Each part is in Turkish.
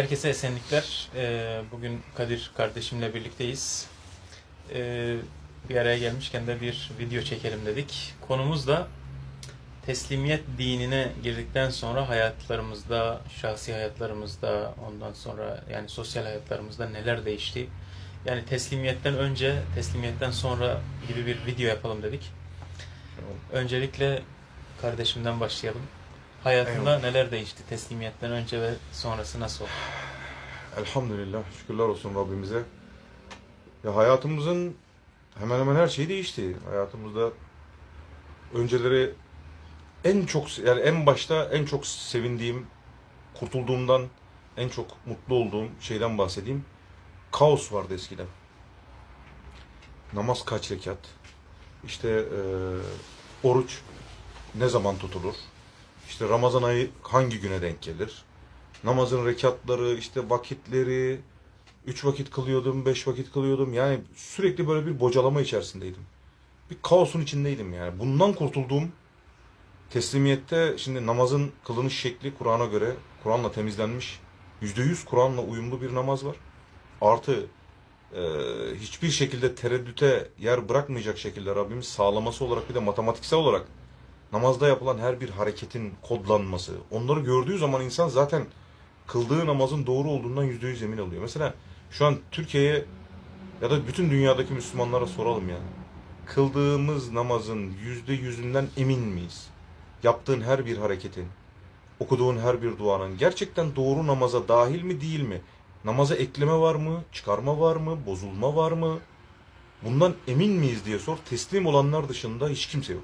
Herkese esenlikler. Ee, Bugün Kadir kardeşimle birlikteyiz. Ee, Bir araya gelmişken de bir video çekelim dedik. Konumuz da teslimiyet dinine girdikten sonra hayatlarımızda, şahsi hayatlarımızda, ondan sonra yani sosyal hayatlarımızda neler değişti? Yani teslimiyetten önce, teslimiyetten sonra gibi bir video yapalım dedik. Öncelikle kardeşimden başlayalım. Hayatında Eyvallah. neler değişti teslimiyetten önce ve sonrası nasıl oldu? Elhamdülillah. Şükürler olsun Rabbimize. Ya hayatımızın hemen hemen her şeyi değişti. Hayatımızda önceleri en çok yani en başta en çok sevindiğim, kurtulduğumdan en çok mutlu olduğum şeyden bahsedeyim. Kaos vardı eskiden. Namaz kaç rekat? İşte eee, oruç ne zaman tutulur? İşte Ramazan ayı hangi güne denk gelir? namazın rekatları, işte vakitleri, üç vakit kılıyordum, beş vakit kılıyordum. Yani sürekli böyle bir bocalama içerisindeydim. Bir kaosun içindeydim yani. Bundan kurtulduğum teslimiyette şimdi namazın kılınış şekli Kur'an'a göre Kur'an'la temizlenmiş. Yüzde yüz Kur'an'la uyumlu bir namaz var. Artı e, hiçbir şekilde tereddüte yer bırakmayacak şekilde Rabbimiz sağlaması olarak bir de matematiksel olarak namazda yapılan her bir hareketin kodlanması. Onları gördüğü zaman insan zaten kıldığı namazın doğru olduğundan yüzde yüz emin oluyor. Mesela şu an Türkiye'ye ya da bütün dünyadaki Müslümanlara soralım yani. Kıldığımız namazın yüzde yüzünden emin miyiz? Yaptığın her bir hareketin, okuduğun her bir duanın gerçekten doğru namaza dahil mi değil mi? Namaza ekleme var mı? Çıkarma var mı? Bozulma var mı? Bundan emin miyiz diye sor. Teslim olanlar dışında hiç kimse yok.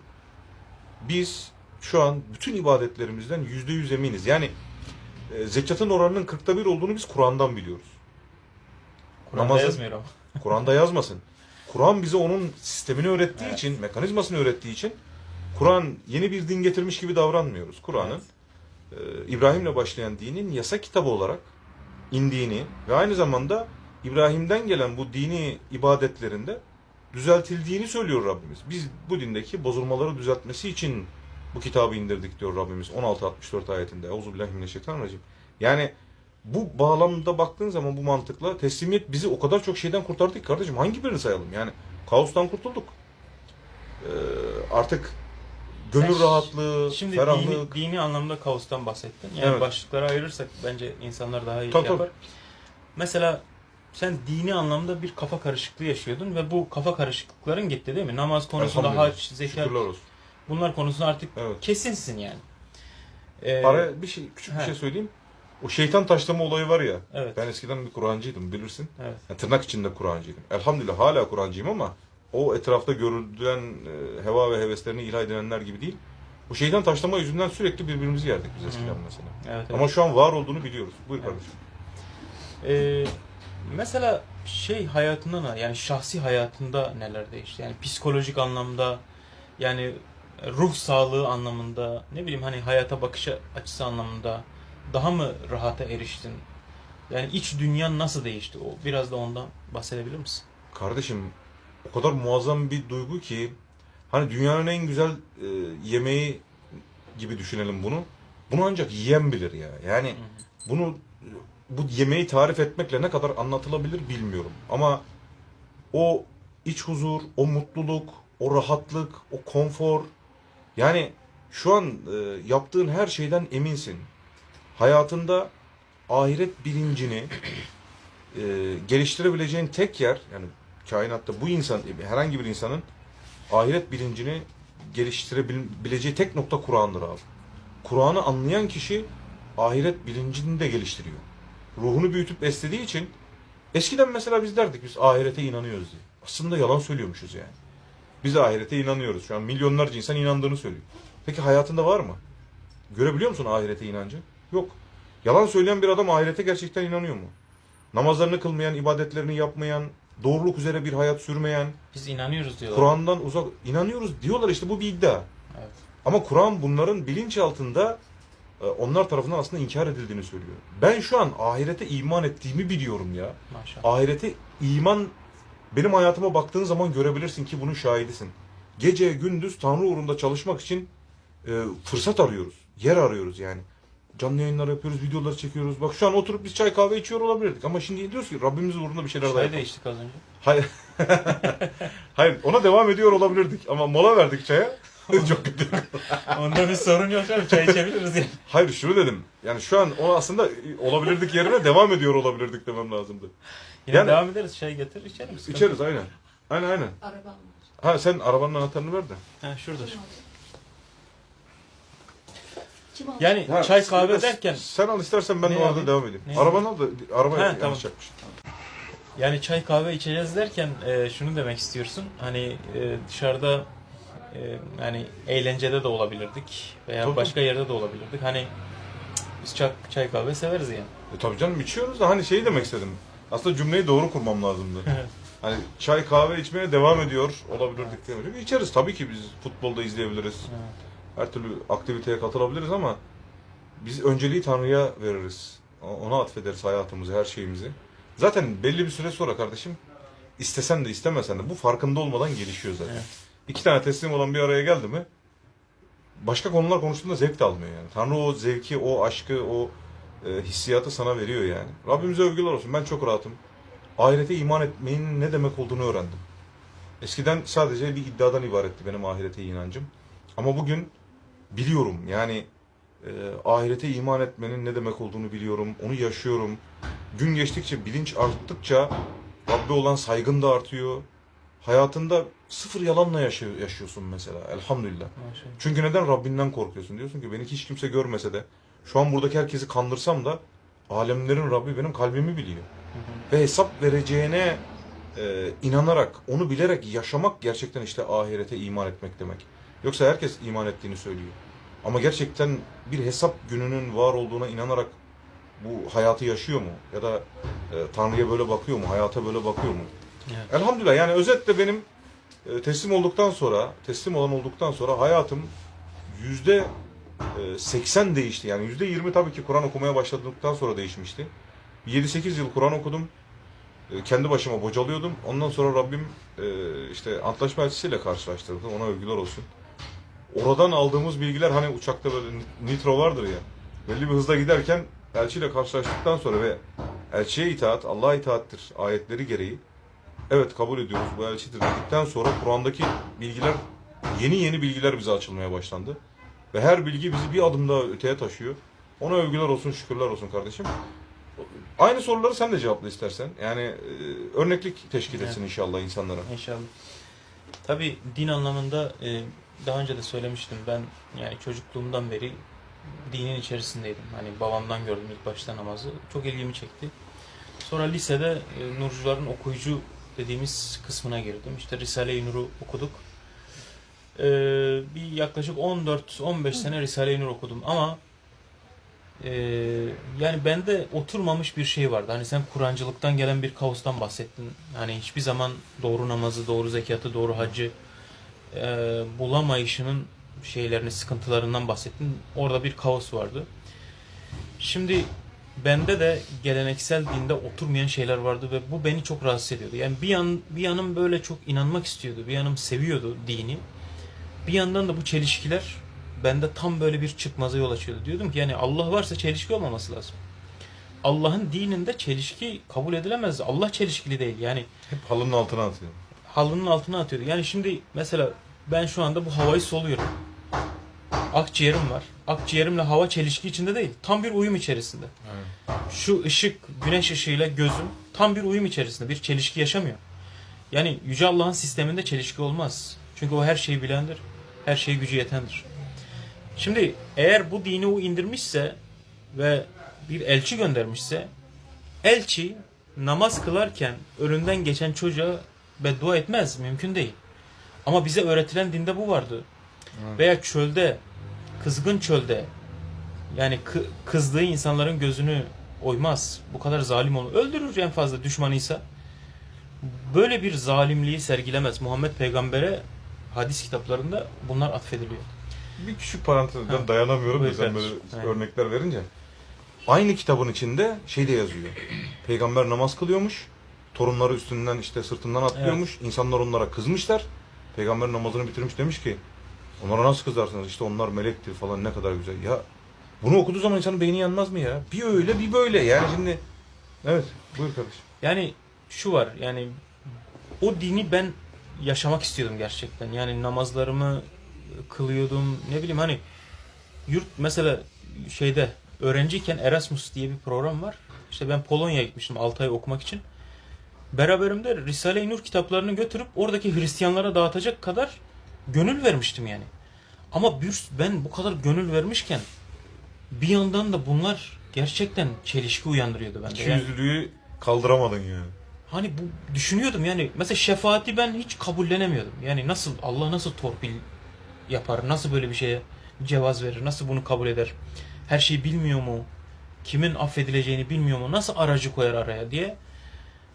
Biz şu an bütün ibadetlerimizden yüzde yüz eminiz. Yani e, zekatın oranının kırkta bir olduğunu biz Kur'an'dan biliyoruz. Kur'an'da Namazın- yazmıyor ama. Kur'an'da yazmasın. Kur'an bize onun sistemini öğrettiği Evet. için, mekanizmasını öğrettiği için Kur'an yeni bir din getirmiş gibi davranmıyoruz. Kur'an'ın e, İbrahim'le başlayan dinin yasa kitabı olarak indiğini ve aynı zamanda İbrahim'den gelen bu dini ibadetlerinde düzeltildiğini söylüyor Rabbimiz. Biz bu dindeki bozulmaları düzeltmesi için bu kitabı indirdik diyor Rabbimiz 16-64 ayetinde. Euzubillahimineşşeytanirracim. Yani bu bağlamda baktığın zaman bu mantıkla teslimiyet bizi o kadar çok şeyden kurtardı ki kardeşim hangi birini sayalım? Yani kaostan kurtulduk. Ee, artık gönül Sen rahatlığı, Şimdi dini, ferahlık. dini anlamda kaostan bahsettin. Yani Evet. başlıklara ayırırsak bence insanlar daha iyi Tabii, yapar. Mesela sen dini anlamda bir kafa karışıklığı yaşıyordun ve bu kafa karışıklıkların gitti değil mi? Namaz konusunda hac, zekat Şükürler olsun. bunlar konusunda artık Evet. kesinsin yani. Ee, Araya bir şey, küçük bir he. şey söyleyeyim. O şeytan taşlama olayı var ya. Evet. Ben eskiden bir Kur'ancıydım bilirsin. Evet. Yani tırnak içinde Kur'ancıydım. Elhamdülillah hala Kur'ancıyım ama o etrafta görülen e, heva ve heveslerini ilah edinenler gibi değil. Bu şeytan taşlama yüzünden sürekli birbirimizi yerdik biz eskiden mesela. Evet, evet. Ama şu an var olduğunu biliyoruz. Buyur Evet. kardeşim. Ee, mesela şey hayatında ne? Yani şahsi hayatında neler değişti? Yani psikolojik anlamda yani ruh sağlığı anlamında ne bileyim hani hayata bakış açısı anlamında daha mı rahata eriştin? Yani iç dünyan nasıl değişti? O biraz da ondan bahsedebilir misin? Kardeşim o kadar muazzam bir duygu ki hani dünyanın en güzel e, yemeği gibi düşünelim bunu. Bunu ancak yiyen bilir ya. Yani bunu bu yemeği tarif etmekle ne kadar anlatılabilir bilmiyorum. Ama o iç huzur, o mutluluk, o rahatlık, o konfor yani şu an e, yaptığın her şeyden eminsin. Hayatında ahiret bilincini e, geliştirebileceğin tek yer yani kainatta bu insan herhangi bir insanın ahiret bilincini geliştirebileceği tek nokta Kur'an'dır abi. Kur'an'ı anlayan kişi ahiret bilincini de geliştiriyor. Ruhunu büyütüp beslediği için eskiden mesela biz derdik biz ahirete inanıyoruz diye. Aslında yalan söylüyormuşuz yani. Biz ahirete inanıyoruz. Şu an milyonlarca insan inandığını söylüyor. Peki hayatında var mı? Görebiliyor musun ahirete inancı? Yok. Yalan söyleyen bir adam ahirete gerçekten inanıyor mu? Namazlarını kılmayan, ibadetlerini yapmayan, doğruluk üzere bir hayat sürmeyen, Biz inanıyoruz diyorlar. Kur'an'dan uzak inanıyoruz diyorlar işte bu bir iddia. Evet. Ama Kur'an bunların bilinçaltında e, onlar tarafından aslında inkar edildiğini söylüyor. Ben şu an ahirete iman ettiğimi biliyorum ya. Maşallah. Ahirete iman benim hayatıma baktığın zaman görebilirsin ki bunun şahidisin. Gece gündüz Tanrı uğrunda çalışmak için e, fırsat arıyoruz. Yer arıyoruz yani. canlı yayınlar yapıyoruz, videolar çekiyoruz. Bak şu an oturup biz çay kahve içiyor olabilirdik. Ama şimdi diyoruz ki Rabbimiz uğrunda bir şeyler daha Çay yapalım. da içtik az önce. Hayır. Hayır ona devam ediyor olabilirdik. Ama mola verdik çaya. Çok kötü. Onda bir sorun yok abi. Çay içebiliriz yani. Hayır şunu dedim. Yani şu an o aslında olabilirdik yerine devam ediyor olabilirdik demem lazımdı. Yine Yani- devam ederiz. Çay getir içelim. sıkıntı İçeriz aynen. Aynen aynen. Arabam var. Ha sen arabanın anahtarını ver de. yok. Ha, şurada. Kim? Kim? Yani Ha, çay kahve derken Sen al istersen ben Ne de orada alayım? devam edeyim. Ne Arabanı al da araba Ha, tamam. yapmış. yani çay kahve içeceğiz derken e, şunu demek istiyorsun. Hani e, dışarıda yani eğlencede de olabilirdik veya Tabii. başka yerde de olabilirdik. Hani biz çay, çay kahve severiz yani. E tabii canım içiyoruz da hani şeyi demek istedim. Aslında cümleyi doğru kurmam lazımdı. hani çay kahve içmeye devam ediyor olabilirdik demek. Çünkü içeriz tabii ki biz futbolda izleyebiliriz. Evet. Her türlü aktiviteye katılabiliriz ama biz önceliği Tanrı'ya veririz. Ona atfederiz hayatımızı, her şeyimizi. Zaten belli bir süre sonra kardeşim istesen de istemesen de bu farkında olmadan gelişiyor zaten. Evet. İki tane teslim olan bir araya geldi mi başka konular konuştuğunda zevk de almıyor yani. Tanrı o zevki, o aşkı, o e, hissiyatı sana veriyor yani. Rabbimize övgüler olsun. Ben çok rahatım. Ahirete iman etmenin ne demek olduğunu öğrendim. Eskiden sadece bir iddiadan ibaretti benim ahirete inancım. Ama bugün biliyorum yani e, ahirete iman etmenin ne demek olduğunu biliyorum. Onu yaşıyorum. Gün geçtikçe, bilinç arttıkça Rabbe olan saygın da artıyor. Hayatında sıfır yalanla yaşıyor, yaşıyorsun mesela. Elhamdülillah. Maşallah. Çünkü neden Rabbinden korkuyorsun? Diyorsun ki beni hiç kimse görmese de şu an buradaki herkesi kandırsam da alemlerin Rabbi benim kalbimi biliyor. Ve hesap vereceğine e, inanarak, onu bilerek yaşamak gerçekten işte ahirete iman etmek demek. Yoksa herkes iman ettiğini söylüyor. Ama gerçekten bir hesap gününün var olduğuna inanarak bu hayatı yaşıyor mu? Ya da e, Tanrı'ya böyle bakıyor mu? Hayata böyle bakıyor mu? Evet. Elhamdülillah yani özetle benim e, teslim olduktan sonra, teslim olan olduktan sonra hayatım yüzde e, 80 değişti. Yani yüzde 20 tabii ki Kur'an okumaya başladıktan sonra değişmişti. 7-8 yıl Kur'an okudum. E, Kendi başıma bocalıyordum. Ondan sonra Rabbim e, işte antlaşma elçisiyle karşılaştırdı. Ona övgüler olsun. Oradan aldığımız bilgiler hani uçakta böyle nitro vardır ya. Belli bir hızda giderken elçiyle karşılaştıktan sonra ve elçiye itaat, Allah'a itaattir ayetleri gereği Evet kabul ediyoruz bu elçidir dedikten sonra Kur'an'daki bilgiler yeni yeni bilgiler bize açılmaya başlandı. Ve her bilgi bizi bir adım daha öteye taşıyor. Ona övgüler olsun, şükürler olsun kardeşim. Aynı soruları sen de cevapla istersen. Yani e, örneklik teşkil etsin inşallah insanlara. İnşallah. Tabi din anlamında e, daha önce de söylemiştim ben yani çocukluğumdan beri dinin içerisindeydim. Hani babamdan gördüm ilk başta namazı. Çok ilgimi çekti. Sonra lisede e, Nurcuların okuyucu dediğimiz kısmına girdim. İşte Risale-i Nur'u okuduk. E, bir yaklaşık 14-15 sene Risale-i Nur okudum ama e, yani bende oturmamış bir şey vardı. Hani sen Kur'ancılıktan gelen bir kaostan bahsettin. Hani hiçbir zaman doğru namazı, doğru zekatı, doğru hacı e, bulamayışının şeylerini, sıkıntılarından bahsettin. Orada bir kaos vardı. Şimdi bende de geleneksel dinde oturmayan şeyler vardı ve bu beni çok rahatsız ediyordu. Yani bir yan bir yanım böyle çok inanmak istiyordu, bir yanım seviyordu dini. Bir yandan da bu çelişkiler bende tam böyle bir çıkmaza yol açıyordu. Diyordum ki yani Allah varsa çelişki olmaması lazım. Allah'ın dininde çelişki kabul edilemez. Allah çelişkili değil. Yani Hep halının altına atıyor. halının altına atıyordu. Yani şimdi mesela ben şu anda bu havayı soluyorum. Akciğerim var. Akciğerimle hava çelişki içinde değil. Tam bir uyum içerisinde. Şu ışık, güneş ışığıyla gözüm tam bir uyum içerisinde. Bir çelişki yaşamıyor. Yani Yüce Allah'ın sisteminde çelişki olmaz. Çünkü o her şeyi bilendir. Her şeye gücü yetendir. Şimdi eğer bu dini o indirmişse ve bir elçi göndermişse elçi namaz kılarken önünden geçen çocuğa beddua etmez. Mümkün değil. Ama bize öğretilen dinde bu vardı. Veya çölde, kızgın çölde yani kı- kızdığı insanların gözünü oymaz. Bu kadar zalim olur. Öldürür en fazla düşmanıysa. Böyle bir zalimliği sergilemez. Muhammed Peygamber'e hadis kitaplarında bunlar atfediliyor. Bir küçük parantez ben Ha. dayanamıyorum da Buyur sen böyle. Aynen. örnekler verince. Aynı kitabın içinde şey de yazıyor. Peygamber namaz kılıyormuş. Torunları üstünden işte sırtından atlıyormuş. İnsanlar onlara kızmışlar. Peygamber namazını bitirmiş demiş ki onlara nasıl kızarsınız işte onlar melektir falan ne kadar güzel. Ya Bunu okuduğu zaman insanın beyni yanmaz mı ya? Bir öyle bir böyle yani şimdi. Evet buyur kardeşim. Yani şu var yani o dini ben yaşamak istiyordum gerçekten. Yani namazlarımı kılıyordum. Ne bileyim hani yurt mesela şeyde öğrenciyken Erasmus diye bir program var. İşte ben Polonya'ya gitmiştim 6 ay okumak için. Beraberimde Risale-i Nur kitaplarını götürüp oradaki Hristiyanlara dağıtacak kadar gönül vermiştim yani. Ama bir, ben bu kadar gönül vermişken bir yandan da bunlar gerçekten çelişki uyandırıyordu bende. Yani- İkiyüzlülüğü kaldıramadın yani. Hani bu düşünüyordum yani mesela şefaati ben hiç kabullenemiyordum. Yani nasıl Allah nasıl torpil yapar? Nasıl böyle bir şeye cevaz verir? Nasıl bunu kabul eder? Her şeyi bilmiyor mu? Kimin affedileceğini bilmiyor mu? Nasıl aracı koyar araya diye.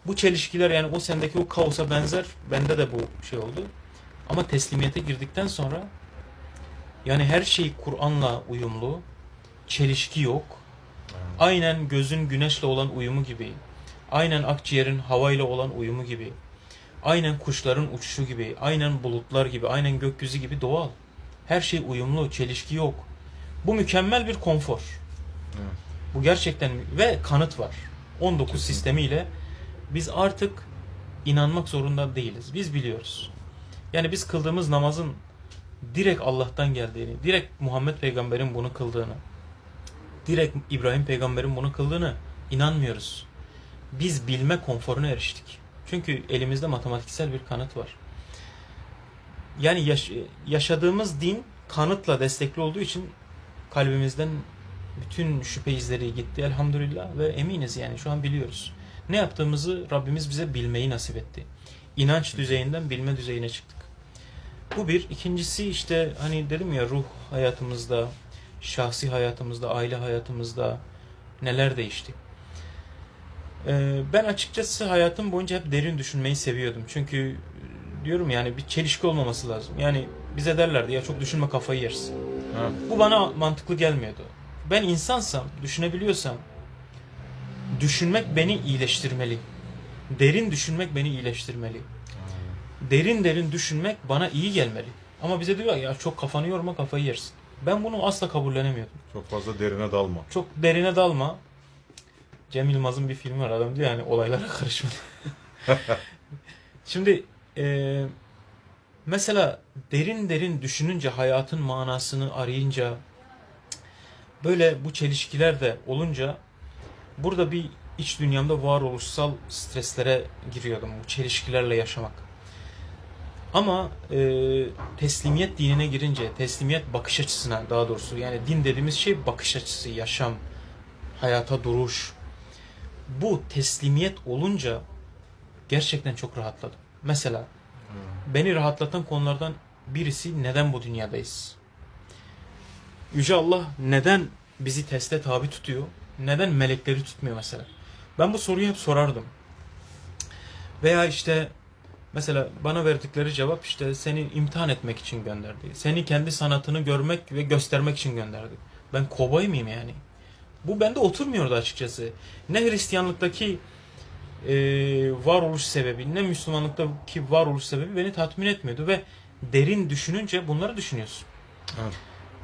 Bu çelişkiler yani o sendeki o kaosa benzer. Bende de bu şey oldu. Ama teslimiyete girdikten sonra yani her şey Kur'an'la uyumlu. Çelişki yok. Aynen gözün güneşle olan uyumu gibi. Aynen akciğerin havayla olan uyumu gibi. Aynen kuşların uçuşu gibi. Aynen bulutlar gibi. Aynen gökyüzü gibi doğal. Her şey uyumlu, çelişki yok. Bu mükemmel bir konfor. Evet. Bu gerçekten ve kanıt var. 19 Kesinlikle. sistemiyle biz artık inanmak zorunda değiliz. Biz biliyoruz. Yani biz kıldığımız namazın direkt Allah'tan geldiğini, direkt Muhammed peygamberin bunu kıldığını, direkt İbrahim peygamberin bunu kıldığını inanmıyoruz. Biz bilme konforuna eriştik. Çünkü elimizde matematiksel bir kanıt var. Yani yaş- yaşadığımız din kanıtla destekli olduğu için kalbimizden bütün şüphe izleri gitti elhamdülillah ve eminiz yani şu an biliyoruz. Ne yaptığımızı Rabbimiz bize bilmeyi nasip etti. İnanç düzeyinden bilme düzeyine çıktık. Bu bir. İkincisi işte hani dedim ya ruh hayatımızda, şahsi hayatımızda, aile hayatımızda neler değişti. Ee, ben açıkçası hayatım boyunca hep derin düşünmeyi seviyordum. Çünkü e, diyorum yani bir çelişki olmaması lazım. Yani bize derlerdi ya çok düşünme kafayı yersin. Ha. Bu bana mantıklı gelmiyordu. Ben insansam, düşünebiliyorsam düşünmek beni iyileştirmeli. Derin düşünmek beni iyileştirmeli. Derin derin düşünmek bana iyi gelmeli. Ama bize diyor ya çok kafanı yorma kafayı yersin. Ben bunu asla kabullenemiyordum. Çok fazla derine dalma. Çok derine dalma. Cem Yılmaz'ın bir filmi var adam diyor yani olaylara karışma. Şimdi e, mesela derin derin düşününce hayatın manasını arayınca böyle bu çelişkiler de olunca burada bir iç dünyamda varoluşsal streslere giriyordum bu çelişkilerle yaşamak. Ama e, teslimiyet dinine girince, teslimiyet bakış açısına daha doğrusu yani din dediğimiz şey bakış açısı, yaşam, hayata duruş. Bu teslimiyet olunca gerçekten çok rahatladım. Mesela beni rahatlatan konulardan birisi neden bu dünyadayız? Yüce Allah neden bizi teste tabi tutuyor? Neden melekleri tutmuyor mesela? Ben bu soruyu hep sorardım. Veya işte mesela bana verdikleri cevap işte seni imtihan etmek için gönderdi. Seni kendi sanatını görmek ve göstermek için gönderdi. Ben kobay mıyım yani? Bu bende oturmuyordu açıkçası. Ne Hristiyanlıktaki e, varoluş sebebi ne Müslümanlıktaki varoluş sebebi beni tatmin etmiyordu ve derin düşününce bunları düşünüyorsun. Evet.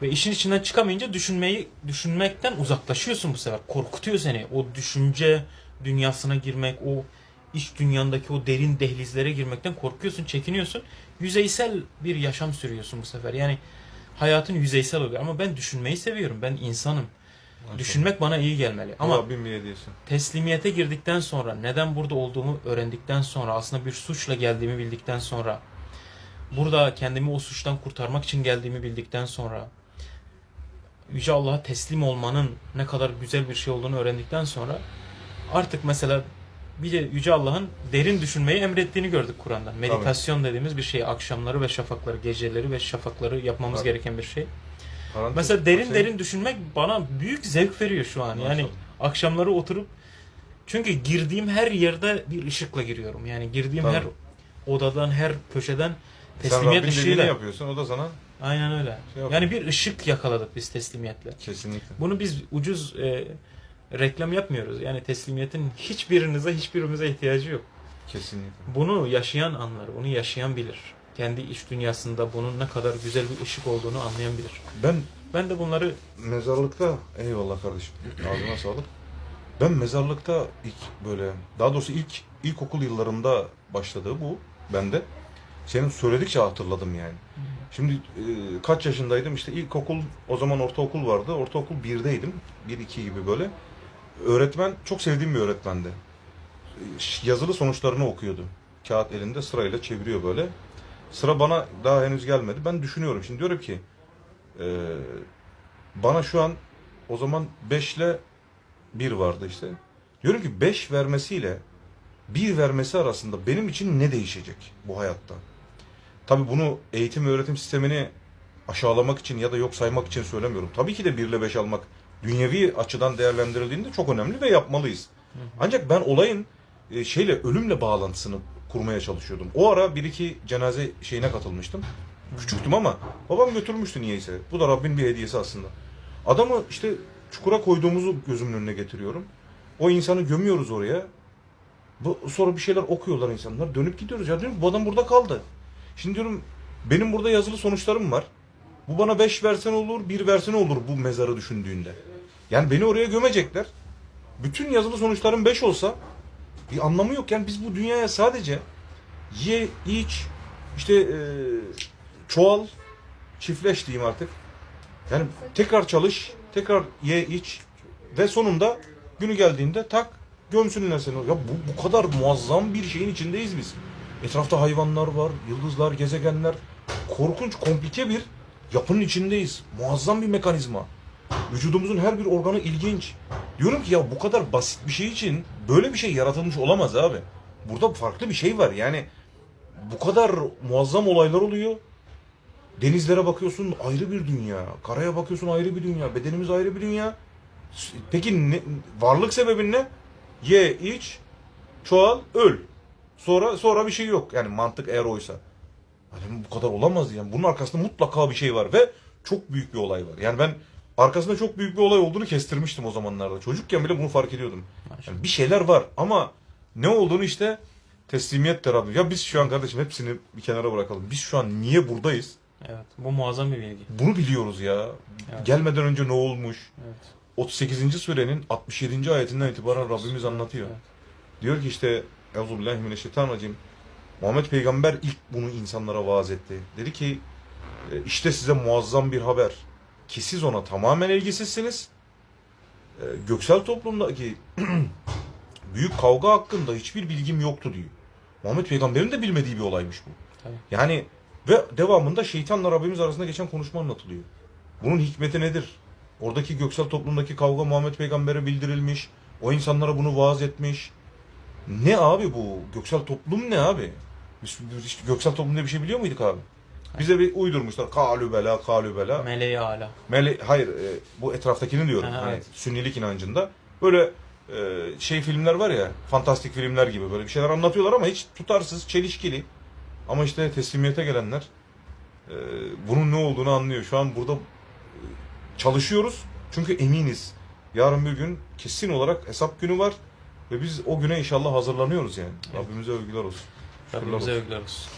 Ve işin içinden çıkamayınca düşünmeyi düşünmekten uzaklaşıyorsun bu sefer. Korkutuyor seni. O düşünce dünyasına girmek, o iç dünyandaki o derin dehlizlere girmekten korkuyorsun, çekiniyorsun. Yüzeysel bir yaşam sürüyorsun bu sefer. Yani hayatın yüzeysel oluyor. Ama ben düşünmeyi seviyorum. Ben insanım. Düşünmek bana iyi gelmeli. Ama Rabbim bir hediyesi. teslimiyete girdikten sonra, neden burada olduğumu öğrendikten sonra, aslında bir suçla geldiğimi bildikten sonra, burada kendimi o suçtan kurtarmak için geldiğimi bildikten sonra, Yüce Allah'a teslim olmanın ne kadar güzel bir şey olduğunu öğrendikten sonra, artık mesela bir de Yüce Allah'ın derin düşünmeyi emrettiğini gördük Kur'an'da. Meditasyon dediğimiz bir şey. Akşamları ve şafakları, geceleri ve şafakları yapmamız Tabii. gereken bir şey. Parantez- Mesela derin Senin- derin düşünmek bana büyük zevk veriyor şu an. Yani Maşallah. akşamları oturup çünkü girdiğim her yerde bir ışıkla giriyorum. Yani girdiğim Tabii. her odadan, her köşeden Sen teslimiyet dediğini ışığıyla. yapıyorsun. O da sana Aynen öyle. Şey yani bir ışık yakaladık biz teslimiyetle. kesinlikle. Bunu biz ucuz e, reklam yapmıyoruz. Yani teslimiyetin hiçbirinize, hiçbirimize ihtiyacı yok. Kesinlikle. Bunu yaşayan anlar, bunu yaşayan bilir. Kendi iç dünyasında bunun ne kadar güzel bir ışık olduğunu anlayan bilir. Ben Ben de bunları Mezarlıkta eyvallah kardeşim. Ağzına sağlık. Ben mezarlıkta ilk böyle daha doğrusu ilk ilkokul yıllarımda başladı bu bende. Senin söyledikçe hatırladım yani. Şimdi e, kaç yaşındaydım işte ilkokul o zaman ortaokul vardı. Ortaokul 1'deydim. 1-2 gibi böyle. Öğretmen çok sevdiğim bir öğretmendi. Yazılı sonuçlarını okuyordu. Kağıt elinde sırayla çeviriyor böyle. Sıra bana daha henüz gelmedi. Ben düşünüyorum. Şimdi diyorum ki e, bana şu an o zaman 5 ile 1 vardı işte. Diyorum ki 5 vermesiyle 1 vermesi arasında benim için ne değişecek bu hayatta? Tabii bunu eğitim ve öğretim sistemini aşağılamak için ya da yok saymak için söylemiyorum. Tabii ki de 1 ile 5 almak dünyevi açıdan değerlendirildiğinde çok önemli ve yapmalıyız. Ancak ben olayın e, şeyle ölümle bağlantısını kurmaya çalışıyordum. O ara bir iki cenaze şeyine katılmıştım. Küçüktüm ama babam götürmüştü niyeyse. Bu da Rabbin bir hediyesi aslında. Adamı işte çukura koyduğumuzu gözümün önüne getiriyorum. O insanı gömüyoruz oraya. Bu, sonra bir şeyler okuyorlar insanlar. Dönüp gidiyoruz. Ya diyorum bu adam burada kaldı. Şimdi diyorum benim burada yazılı sonuçlarım var. Bu bana 5 versen olur, 1 versen olur bu mezarı düşündüğünde. Yani beni oraya gömecekler. Bütün yazılı sonuçlarım 5 olsa bir anlamı yok. Yani biz bu dünyaya sadece ye, iç, işte e, çoğal, çiftleş diyeyim artık. Yani tekrar çalış, tekrar ye, iç ve sonunda günü geldiğinde tak gömsünler seni. Ya bu, bu kadar muazzam bir şeyin içindeyiz biz. Etrafta hayvanlar var, yıldızlar, gezegenler. Korkunç, komplike bir yapının içindeyiz. Muazzam bir mekanizma. Vücudumuzun her bir organı ilginç. Diyorum ki ya bu kadar basit bir şey için böyle bir şey yaratılmış olamaz abi. Burada farklı bir şey var. Yani bu kadar muazzam olaylar oluyor. Denizlere bakıyorsun ayrı bir dünya. Karaya bakıyorsun ayrı bir dünya. Bedenimiz ayrı bir dünya. Peki ne, varlık sebebin ne? Ye, iç, çoğal, öl. Sonra sonra bir şey yok. Yani mantık eğer oysa. Yani bu kadar olamaz yani. Bunun arkasında mutlaka bir şey var ve çok büyük bir olay var. Yani ben arkasında çok büyük bir olay olduğunu kestirmiştim o zamanlarda. Çocukken bile bunu fark ediyordum. Yani bir şeyler var ama ne olduğunu işte teslimiyet terapi. Ya biz şu an kardeşim hepsini bir kenara bırakalım. Biz şu an niye buradayız? Evet. Bu muazzam bir bilgi. Bunu biliyoruz ya. Evet. Gelmeden önce ne olmuş? Evet. 38. surenin 67. ayetinden itibaren Rabbimiz anlatıyor. Evet. Diyor ki işte Euzubillahimineşşeytanirracim. Muhammed Peygamber ilk bunu insanlara vaaz etti. Dedi ki e, işte size muazzam bir haber. Ki siz ona tamamen ilgisizsiniz. E, Göksel toplumdaki büyük kavga hakkında hiçbir bilgim yoktu diyor. Muhammed Peygamber'in de bilmediği bir olaymış bu. Tabii. Yani ve devamında şeytanla Rabbimiz arasında geçen konuşma anlatılıyor. Bunun hikmeti nedir? Oradaki göksel toplumdaki kavga Muhammed Peygamber'e bildirilmiş. O insanlara bunu vaaz etmiş. Ne abi bu? Göksel toplum ne abi? Biz, hiç göksel toplum diye bir şey biliyor muyduk abi? Bize bir uydurmuşlar. Kalü bela, kalü bela. Meleği ala. Mele hayır e, bu etraftakini diyorum. Ha, Hani evet. Sünnilik inancında. Böyle e, şey filmler var ya, fantastik filmler gibi böyle bir şeyler anlatıyorlar ama hiç tutarsız, çelişkili. Ama işte teslimiyete gelenler e, bunun ne olduğunu anlıyor. Şu an burada e, çalışıyoruz çünkü eminiz. Yarın bir gün kesin olarak hesap günü var ve biz o güne inşallah hazırlanıyoruz yani. Evet. Rabbimize övgüler olsun. Rabbimize olsun. övgüler olsun.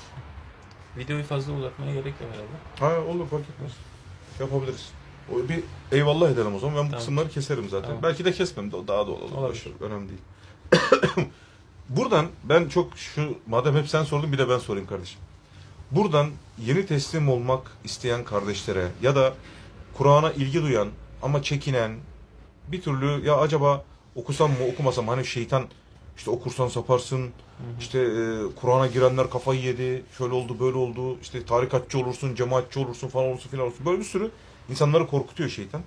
Videoyu fazla uzatmaya gerek yok herhalde. Ha olur fark etmez. Yapabiliriz. O bir eyvallah edelim o zaman. Ben bu Tamam. kısımları keserim zaten. Tamam. Belki de kesmem. de Daha da olur. Olabilir. Boş ver, Önemli değil. Buradan ben çok şu madem hep sen sordun bir de ben sorayım kardeşim. Buradan yeni teslim olmak isteyen kardeşlere ya da Kur'an'a ilgi duyan ama çekinen bir türlü ya acaba okusam mı okumasam mı? hani şeytan işte okursan saparsın işte e, Kur'an'a girenler kafayı yedi şöyle oldu böyle oldu işte tarikatçı olursun cemaatçi olursun falan olursun filan olursun böyle bir sürü insanları korkutuyor şeytan.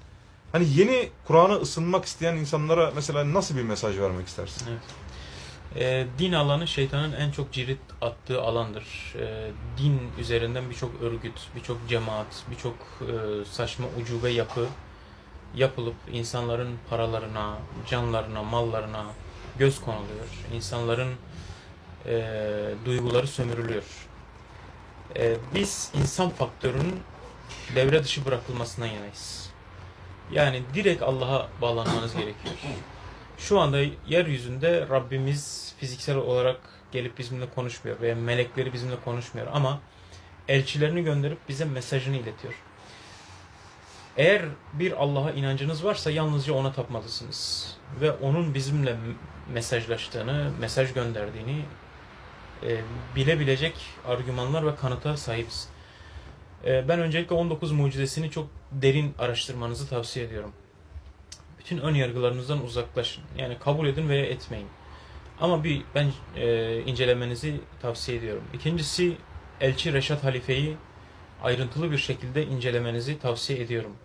Hani yeni Kur'an'a ısınmak isteyen insanlara mesela nasıl bir mesaj vermek istersin? Evet. Ee, din alanı şeytanın en çok cirit attığı alandır. Ee, din üzerinden birçok örgüt, birçok cemaat, birçok e, saçma ucube yapı yapılıp insanların paralarına, canlarına, mallarına göz konuluyor. İnsanların e, duyguları sömürülüyor. E, biz insan faktörünün devre dışı bırakılmasına yanayız. Yani direkt Allah'a bağlanmanız gerekiyor. Şu anda yeryüzünde Rabbimiz fiziksel olarak gelip bizimle konuşmuyor veya melekleri bizimle konuşmuyor ama elçilerini gönderip bize mesajını iletiyor. Eğer bir Allah'a inancınız varsa yalnızca ona tapmalısınız. Ve onun bizimle mesajlaştığını, mesaj gönderdiğini e, bilebilecek argümanlar ve kanıta sahibiz. E, ben öncelikle 19 mucizesini çok derin araştırmanızı tavsiye ediyorum. Bütün ön yargılarınızdan uzaklaşın. Yani kabul edin veya etmeyin. Ama bir ben e, incelemenizi tavsiye ediyorum. İkincisi Elçi Reşat Halife'yi ayrıntılı bir şekilde incelemenizi tavsiye ediyorum.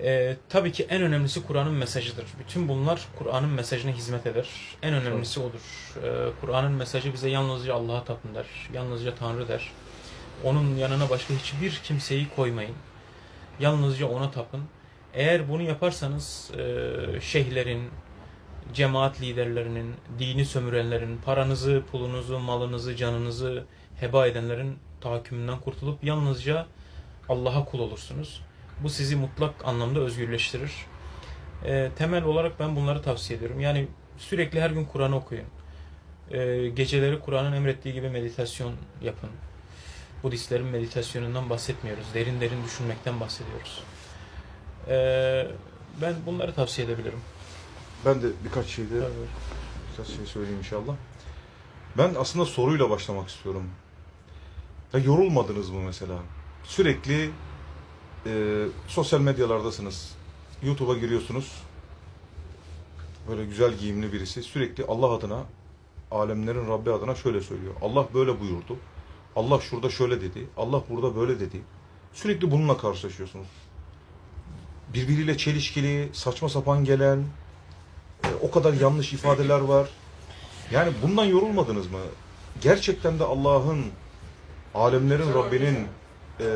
Ee, tabii ki en önemlisi Kur'an'ın mesajıdır. Bütün bunlar Kur'an'ın mesajına hizmet eder. En önemlisi odur. Ee, Kur'an'ın mesajı bize yalnızca Allah'a tapın der. Yalnızca Tanrı der. Onun yanına başka hiçbir kimseyi koymayın. Yalnızca ona tapın. Eğer bunu yaparsanız e, şeyhlerin, cemaat liderlerinin, dini sömürenlerin, paranızı, pulunuzu, malınızı, canınızı heba edenlerin tahakkümünden kurtulup yalnızca Allah'a kul olursunuz. Bu sizi mutlak anlamda özgürleştirir. Ee, temel olarak ben bunları tavsiye ediyorum. Yani sürekli her gün Kur'an'ı okuyun. Ee, geceleri Kur'an'ın emrettiği gibi meditasyon yapın. Budistlerin meditasyonundan bahsetmiyoruz. Derin derin düşünmekten bahsediyoruz. Ee, ben bunları tavsiye edebilirim. Ben de birkaç şeyde Tabii. birkaç şey söyleyeyim inşallah. Ben aslında soruyla başlamak istiyorum. Ya yorulmadınız mı mesela? Sürekli e, sosyal medyalardasınız. YouTube'a giriyorsunuz. Böyle güzel giyimli birisi sürekli Allah adına, alemlerin Rabbi adına şöyle söylüyor. Allah böyle buyurdu. Allah şurada şöyle dedi. Allah burada böyle dedi. Sürekli bununla karşılaşıyorsunuz. Birbiriyle çelişkili, saçma sapan gelen, e, o kadar yanlış ifadeler var. Yani bundan yorulmadınız mı? Gerçekten de Allah'ın, alemlerin Rabbinin e,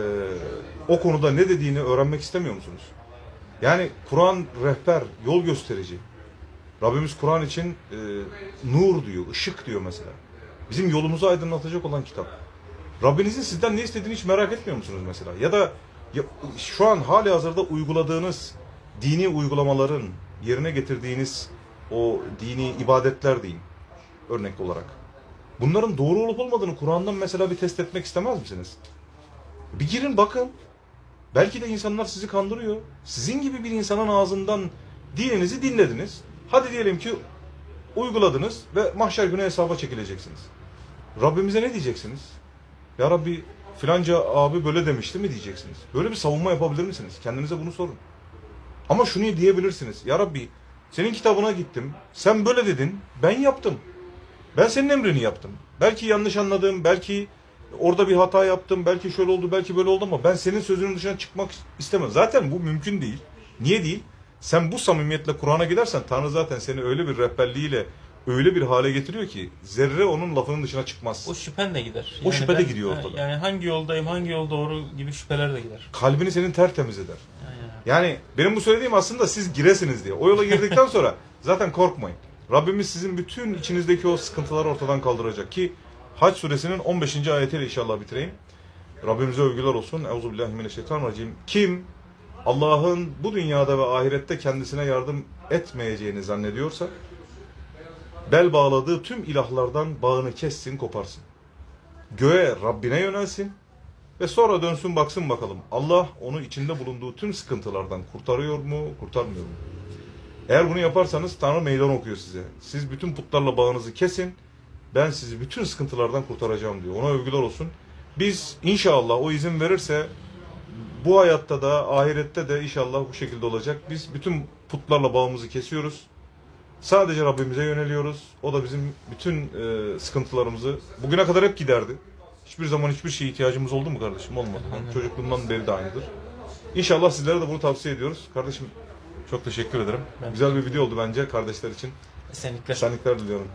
o konuda ne dediğini öğrenmek istemiyor musunuz? Yani Kur'an rehber, yol gösterici. Rabbimiz Kur'an için e, nur diyor, ışık diyor mesela. Bizim yolumuzu aydınlatacak olan kitap. Rabbinizin sizden ne istediğini hiç merak etmiyor musunuz mesela? Ya da ya, şu an hali hazırda uyguladığınız dini uygulamaların yerine getirdiğiniz o dini ibadetler diyeyim örnek olarak. Bunların doğru olup olmadığını Kur'an'dan mesela bir test etmek istemez misiniz? Bir girin bakın. Belki de insanlar sizi kandırıyor. Sizin gibi bir insanın ağzından dininizi dinlediniz. Hadi diyelim ki uyguladınız ve mahşer günü hesaba çekileceksiniz. Rabbimize ne diyeceksiniz? Ya Rabbi filanca abi böyle demişti mi diyeceksiniz. Böyle bir savunma yapabilir misiniz? Kendinize bunu sorun. Ama şunu diyebilirsiniz. Ya Rabbi senin kitabına gittim. Sen böyle dedin. Ben yaptım. Ben senin emrini yaptım. Belki yanlış anladım. Belki orada bir hata yaptım. Belki şöyle oldu. Belki böyle oldu ama ben senin sözünün dışına çıkmak istemem. Zaten bu mümkün değil. Niye değil? Sen bu samimiyetle Kur'an'a gidersen Tanrı zaten seni öyle bir rehberliğiyle öyle bir hale getiriyor ki zerre onun lafının dışına çıkmaz. O şüphen de gider. O şüphe de ben- gidiyor ortada. Yani hangi yoldayım, hangi yol doğru gibi şüpheler de gider. Kalbini senin tertemiz eder. Aynen. Yani benim bu söylediğim aslında siz giresiniz diye. O yola girdikten sonra zaten korkmayın. Rabbimiz sizin bütün içinizdeki o sıkıntıları ortadan kaldıracak ki Hac suresinin 15. ayetiyle inşallah bitireyim. Rabbimize övgüler olsun. Euzubillahimineşşeytanirracim. Kim Allah'ın bu dünyada ve ahirette kendisine yardım etmeyeceğini zannediyorsa bel bağladığı tüm ilahlardan bağını kessin, koparsın. Göğe Rabbine yönelsin ve sonra dönsün baksın bakalım Allah onu içinde bulunduğu tüm sıkıntılardan kurtarıyor mu, kurtarmıyor mu? Eğer bunu yaparsanız Tanrı meydan okuyor size. Siz bütün putlarla bağınızı kesin. Ben sizi bütün sıkıntılardan kurtaracağım diyor. Ona övgüler olsun. Biz inşallah o izin verirse bu hayatta da ahirette de inşallah bu şekilde olacak. Biz bütün putlarla bağımızı kesiyoruz. Sadece Rabbimize yöneliyoruz. O da bizim bütün e, sıkıntılarımızı bugüne kadar hep giderdi. Hiçbir zaman hiçbir şeye ihtiyacımız oldu mu kardeşim? Olmadı. Aynen. Çocukluğumdan beri de aynıdır. İnşallah sizlere de bunu tavsiye ediyoruz. Kardeşim çok teşekkür ederim. Ben- Güzel bir video oldu bence kardeşler için. Esenlikler. Esenlikler diliyorum.